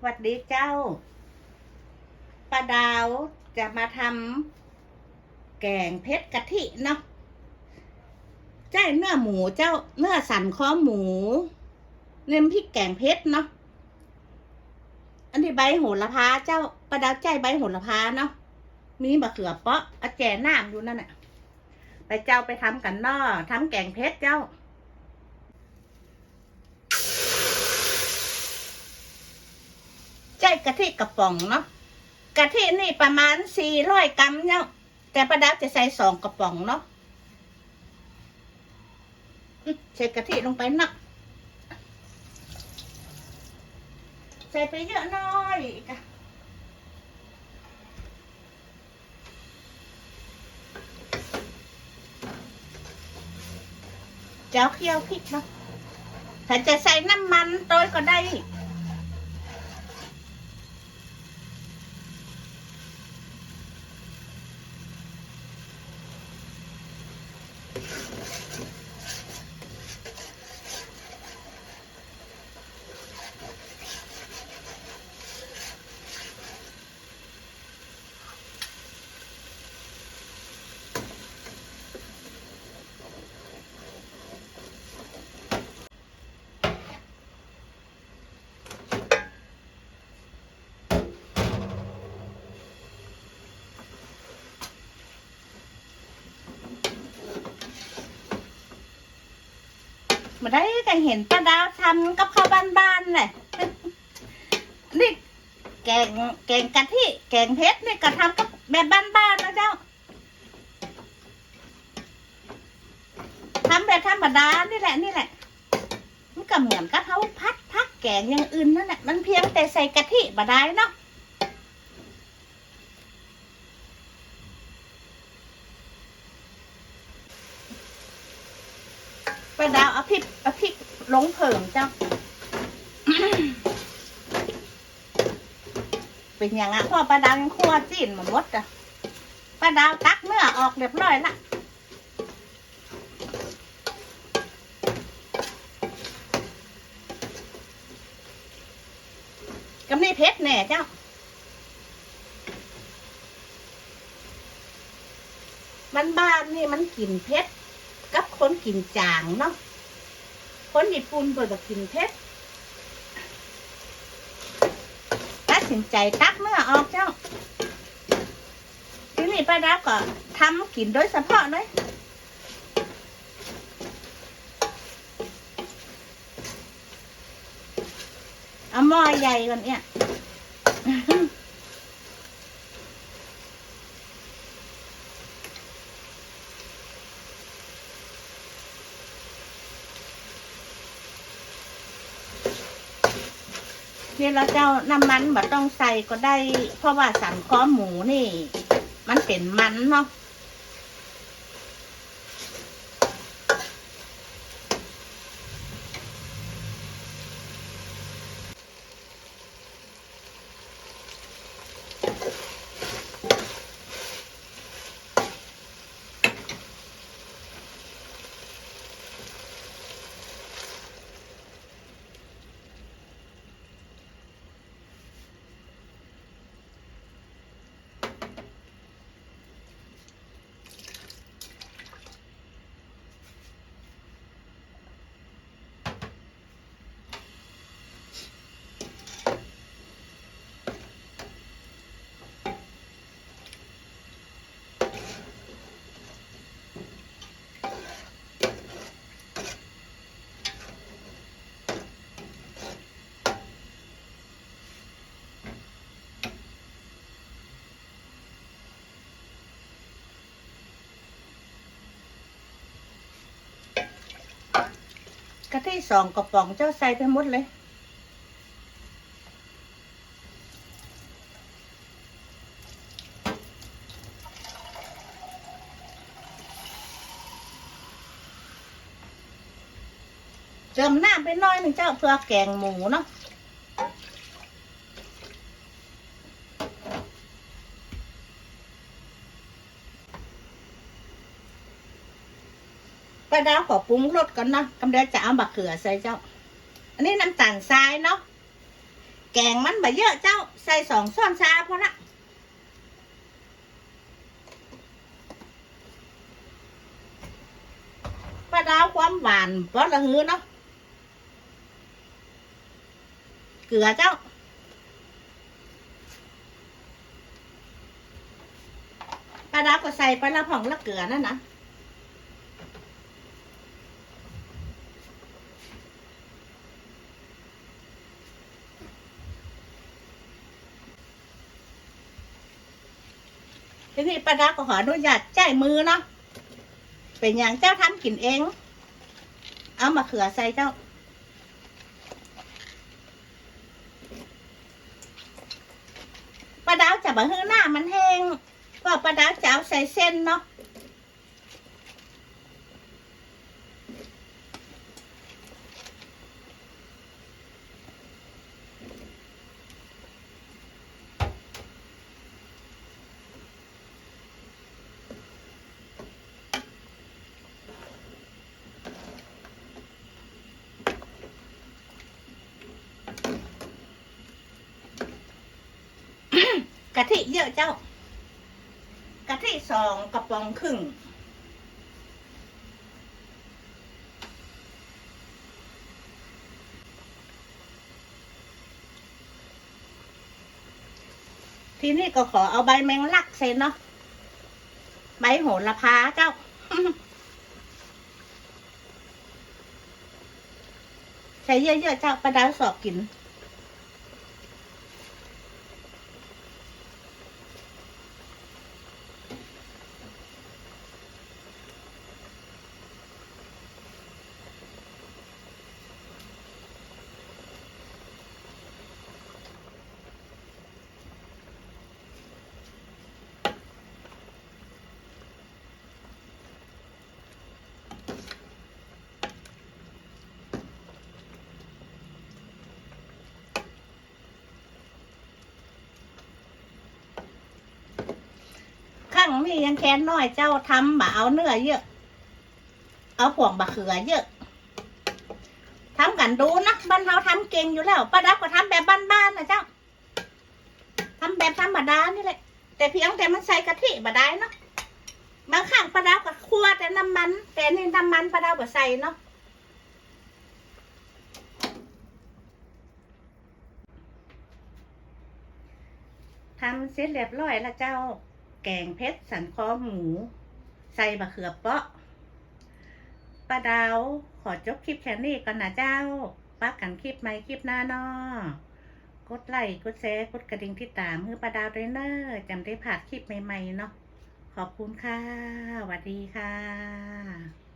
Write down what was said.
สวัสดีเจ้าป้าดาวจะมาทำแกงเพชรกะทิเนาะใช่เนื้อหมูเจ้าเนื้อสันคอหมู เน้นพริกแกงเพชรเนาะอันนี้ใบโหระพาเจ้าป้าดาวใจใบโหระพาเนาะมีมะเขือเปาะอาแจน้ำอยู่นั่นแหละไปเจ้าไปทำกันเนาะทำแกงเพชรเจ้า ใจกะทิกระป๋องเนาะกะทินี่ประมาณสี่ร้อยกรัมเนี่ยแต่ประดับจะใส่สองกระป๋องเนาะใส่กะทิลงไปนาะใส่ไปเยอะหน้อยกะเจ้าเคี่ยวพริกเนาะถ้าจะใส่น้ำมันโดยก็ได้ มาได้ก็เห็นป้าดาวทำกับข้าวบ้านๆเลยนี่แกงแกงกะทิแกงเพชรนี่ก็ทำกับแบบบ้านๆนะเจ้าทำแบบธรรมดานี่แหละนี่แหละมันก็เหมือนกับเขาพัดพักแกงอย่างอื่นนั่นแหละมันเพียงแต่ใส่กะทิบาได้เนาะ ดาวเอาพริกเอาพริกลงเผิงเจ้า เป็นอย่างอะพ่อป้าดาวยังคั่วจีนมาหมดอะป้าดาวตักเนื้อออกเรียบร้อยละกำนี่เพชรแน่เจ้ามันบ้านนี่มันกลิ่นเพชร คนกินจางเนาะคนญี่ปุ่นเปิดกินเพชรตัดสินใจตักเนื้อออกเจ้าทีนี้ป้าดาก็ทำกินโดยเฉพาะเลยเอาหม้อใหญ่ก่อนเนี่ย นี่เราเจ้าน้ำมันแบบต้องใส่ก็ได้ เพราะว่าสันคอหมูนี่ มันเป็นมันเนาะ กะทิสองกระป๋องเจ้าใส่ไปหมดเลยเติมน้ำไปน้อยหนึ่งเจ้าเพื่อแกงหมูเนาะ ป้าดาวขอปรุงรสก่อนเนาะกำเดียวจะเอาบักเขือใส่เจ้า อันนี้น้ำตาลทรายเนาะ แกงมันบ่เยอะเจ้า ใส่สองช้อนชาพอละปลาดาวความหวานเพราะละหือเนาะ เกลือเจ้าปลาดาวก็ใส่ไปละผ่องละเกลือนั่นนะ ทีนี้ป้าดาก็ขออนุญาตจ่ายมือเนาะเป็นอย่างเจ้าทำกินเอง เอามาเขือใส่เจ้าป้าดาวจะบะฮื้อหน้ามันแห้งก็ป้าดาวจะเอาใส่เส้นเนาะ กะทิเยอะเจ้า กะทิสองกระป๋องครึ่ง ทีนี้ก็ขอเอาใบแมงลักใส่เนาะ ใบโหระพาเจ้าใส่เยอะๆเจ้าประดาวสอบกิน นี่ยังแค้นน้อยเจ้าทำบะเอาเนื้อเยอะ เอาผวงบะเขือเยอะทำกันดูนะบ้านเราทำเก่งอยู่แล้วป้าดับก็ทำแบบบ้านๆนะเจ้าทำแบบธรรมดานี่แหละ แต่เพียงแต่มันใส่กะทิบะได้เนาะบางครั้งป้าดับก็คั่วแต่น้ำมัน แต่นี่น้ำมันป้าดับก็ใส่เนาะทำเสร็จเรียบร้อยแล้วเจ้า แกงเพชรสันคอหมู ใส่บะเขือเปาะป้าดาว ขอจบคลิปแค่นี้ก่อนนะเจ้าปักกันคลิปใหม่คลิปหน้านอกดไลค์กดแชร์กดกระดิ่งที่ตามเพื่อป้าดาวเรนเนอร์จำได้ผ่านคลิปใหม่ๆเนาะขอบคุณค่ะสวัสดีค่ะ